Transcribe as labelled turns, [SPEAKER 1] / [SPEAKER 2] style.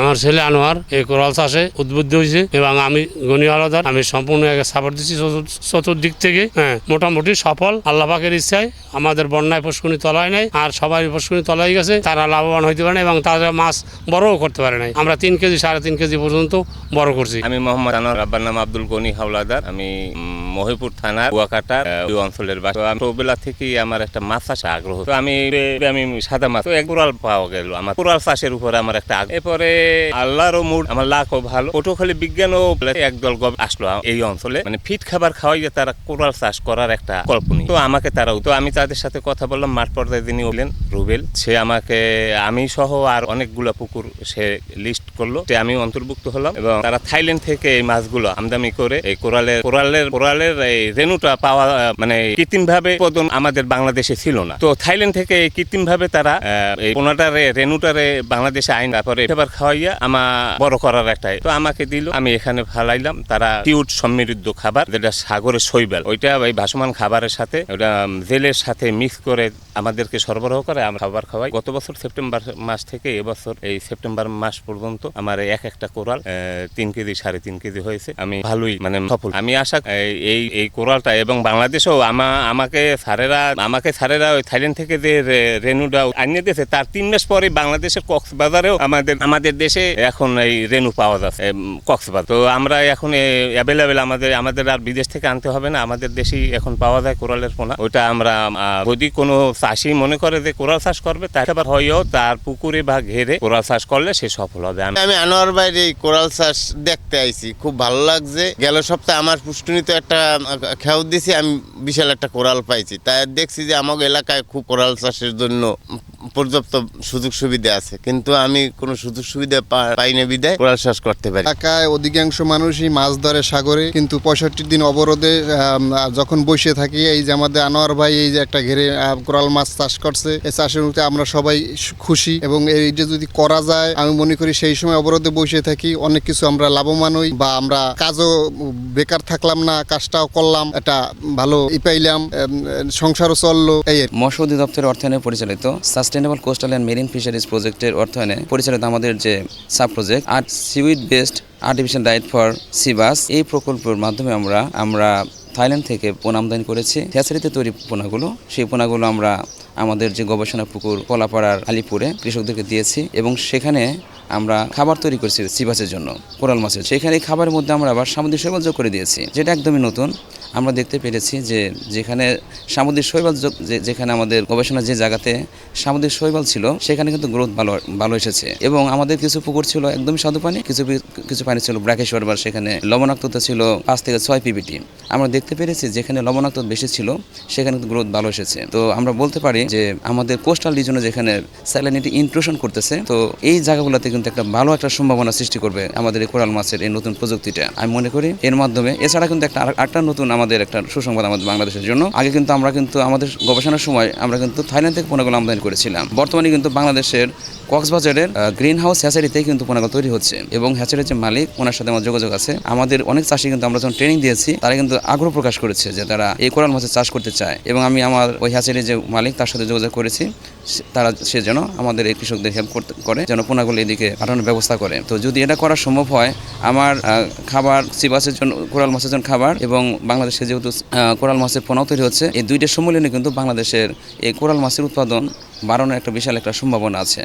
[SPEAKER 1] আমার ছেলে আনোয়ার, এই কোরাল চাষে উদ্বুদ্ধ হয়েছে এবং আমি গনি আলাদার আমি সম্পূর্ণ একে সাপোর্ট দিচ্ছি চতুর্দিক থেকে। হ্যাঁ মোটামুটি সফল, আল্লাহ পাকের ইচ্ছায়। আমাদের বন্যায় পুষ্কুনি তলায় নাই, আর সবাই পুষ্কুনি তলায় গেছে, তারা লাভবান হইতে পারে না এবং তারা মাছ বড়ও করতে পারে নাই। আমরা তিন কেজি, সাড়ে তিন কেজি পর্যন্ত বড় করছি।
[SPEAKER 2] আমি মোহাম্মদ আনোয়ার আব্বার নাম আব্দুল গনি হাওলাদার। আমি মহিপুর থানার কুয়াকাটার ওই অঞ্চলের বাসা ছোটবেলা থেকেই আমার একটা মাছ চাষে আগ্রহ। আমি আমি সাদা মাছ এক কোরাল পাওয়া গেল। আমার কোরাল চাষের উপরে আমার একটা। এরপরে আল্লাহরও মুড আমার লাখও ভালো। পটুখালী বিজ্ঞানও একদল গব আসলো এই অঞ্চলে। মানে ফিট খাবার খাওয়াই যে তারা কোরাল চাষ করার একটা কল্পনা। তো আমাকে তারাও তো আমি তাদের সাথে কথা বললাম, মাঠ পর্যায়ে যিনি হলেন রুবেল, সে আমাকে, আমি সহ আর অনেকগুলো পুকুর সে লিস্ট করল। যে আমি অন্তর্ভুক্ত হলাম এবং তারা থাইল্যান্ড থেকে এই মাছগুলো আমদানি করে এই কোরালের কোরালের কোরালের এই রেনুটা পাওয়া মানে কৃত্রিম ভাবে উৎপাদন আমাদের বাংলাদেশে ছিল না। তো থাইল্যান্ড থেকে কৃত্রিম ভাবে তারা এই পোনাটারে রেনুটারে বাংলাদেশে আইন, তারপরে এবার খাওয়াইয়া আমার বড় করার একটা তো আমাকে দিল, আমি এখানে ফালাইলাম, তারা টিউট সমৃদ্ধ খাবার, যেটা সাগরে শৈবাল ওইটা ওই ভাসমান খাবারের সাথে, ওটা জেলের সাথে মিক্স করে আমাদেরকে সরবরাহ করে, আমরা খাবার খাওয়াই। গত বছর সেপ্টেম্বর মাস থেকে এবছর এই সেপ্টেম্বর মাস পর্যন্ত আমার এক একটা কোরাল তিন কেজি, সাড়ে তিন কেজি হয়েছে। আমি ভালোই মানে সফল। আমি আশা এই- এই কোরালটা এবং বাংলাদেশেও আমা, আমাকে স্যারেরা আমাকে স্যারেরা ওই থাইল্যান্ড থেকে যে রেনুটা আনিয়ে দিয়েছে, তার তিন মাস পরে বাংলাদেশের কক্সবাজারেও আমাদের আমাদের দেশে এখন এই রেনু পাওয়া যাচ্ছে কক্সবাজার। তো আমরা এখন অ্যাভেলেবেল আমাদের আমাদের আর বিদেশ থেকে আনতে হবে না। আমাদের দেশেই এখন পাওয়া যায় কোরালের পোনা। ওইটা আমরা যদি কোনো চাষি মনে করে যে কোরাল চাষ করবে তাই আবার হয়েও তার পুকুরে বা ঘেরে কোরাল চাষ করলে সে সফল হবে। আমি
[SPEAKER 3] আনোয়ার বাইরে এই কোরাল চাষ দেখতে আইছি, খুব ভালো লাগছে। গেল সপ্তাহে আমার পুষ্টনীতে একটা খেয়াল দিছি, আমি বিশাল একটা কোরাল পাইছি। তাই দেখছি যে আমার এলাকায় খুব কোরাল চাষের জন্য পর্যাপ্ত সুযোগ সুবিধা আছে। কিন্তু আমি কোনো সুযোগ সুবিধা পাই না বিদায়। চাষ করতে পারি।
[SPEAKER 4] এলাকায় অধিকাংশ মানুষই মাছ ধরে সাগরে কিন্তু পঁয়ষট্টি দিন অবরোধে যখন বসে থাকি এই যে আমাদের আনোয়ার ভাই এই যে একটা ঘেরে কোরাল মাছ চাষ করছে এই চাষের মধ্যে আমরা সবাই খুশি এবং এই যে যদি করা যায় আমি মনে করি সেই সময় অবরোধে বসে থাকি অনেক কিছু আমরা লাভবান হই বা আমরা কাজও বেকার থাকলাম না কাজটাও করলাম একটা ভালো ই পাইলাম সংসারও চলল এই।
[SPEAKER 5] মৎস্য অধিদপ্তরের অর্থায়নে পরিচালিত sustainable coastal and marine fisheries প্রজেক্টের অর্থায়নে পরিচালিত আমাদের যে sub project R seaweed based artificial diet for seabass এই প্রকল্পের মাধ্যমে আমরা আমরা থাইল্যান্ড থেকে পোনা আমদানি করেছি। হ্যাচারিতে তৈরি পোনাগুলো, সেই পোনাগুলো আমরা আমাদের যে গবেষণা পুকুর কলাপাড়ার আলিপুরে কৃষকদেরকে দিয়েছি এবং সেখানে আমরা খাবার তৈরি করেছি সিবাসের জন্য, কোরাল মাছের। সেখানে খাবারের মধ্যে আমরা আবার সামুদ্রিক শৈবাল যোগ করে দিয়েছি, যেটা একদমই নতুন। আমরা দেখতে পেরেছি যে যেখানে সামুদ্রিক শৈবাল যেখানে আমাদের গবেষণা যে জায়গাতে সামুদ্রিক শৈবাল ছিল, সেখানে কিন্তু গ্রোথ ভালো ভালো এসেছে। এবং আমাদের কিছু পুকুর ছিল একদমই স্বাদু পানি, কিছু কিছু পানি ছিল ব্র্যাকেশ্বর বা সেখানে লবণাক্ততা ছিল পাঁচ থেকে ছয় পিবিটি। আমরা দেখতে পেরেছি যেখানে লবণাক্ত বেশি ছিল, সেখানে কিন্তু গ্রোথ ভালো এসেছে। তো আমরা বলতে পারি যে আমাদের কোস্টাল রিজনে যেখানে স্যালানিটি ইনক্লুশন করতেছে, তো এই জায়গাগুলোতে কিন্তু একটা ভালো একটা সম্ভাবনা সৃষ্টি করবে আমাদের এই কোরাল মাছের এই নতুন প্রযুক্তিটা। আমি মনে করি এর মাধ্যমে, এছাড়া কিন্তু একটা একটা নতুন আমাদের একটা সুসংবাদ আমাদের বাংলাদেশের জন্য। আগে কিন্তু আমরা কিন্তু আমাদের গবেষণার সময় আমরা কিন্তু থাইল্যান্ড থেকে পোনাগুলো আমদানি করেছিলাম। বর্তমানে কিন্তু বাংলাদেশের কক্সবাজারের গ্রিন হাউস হ্যাচারিতেই কিন্তু পোনাগুলো তৈরি হচ্ছে এবং হ্যাচারির যে মালিক, ওনার সাথে আমার যোগাযোগ আছে। আমাদের অনেক চাষি কিন্তু আমরা যখন ট্রেনিং দিয়েছি, তারা কিন্তু আগ্রহ প্রকাশ করেছে যে তারা এই কোরাল মাছের চাষ করতে চায় এবং আমি আমার ওই হ্যাচারির যে মালিক, তার সাথে যোগাযোগ করেছি। তারা সে যেন আমাদের এই কৃষকদের হেল্প করতে করে, যেন পোনাগুলো এদিকে পাঠানোর ব্যবস্থা করে। তো যদি এটা করা সম্ভব হয়, আমার খাবার, সিবাসের জন্য, কোরাল মাছের জন্য খাবার এবং যেহেতু আহ, কোরাল মাছের পোনাও তৈরি হচ্ছে এই দুইটা সম্মিলনে কিন্তু বাংলাদেশের এই কোরাল মাছের উৎপাদন বাড়ানোর একটা বিশাল একটা সম্ভাবনা আছে।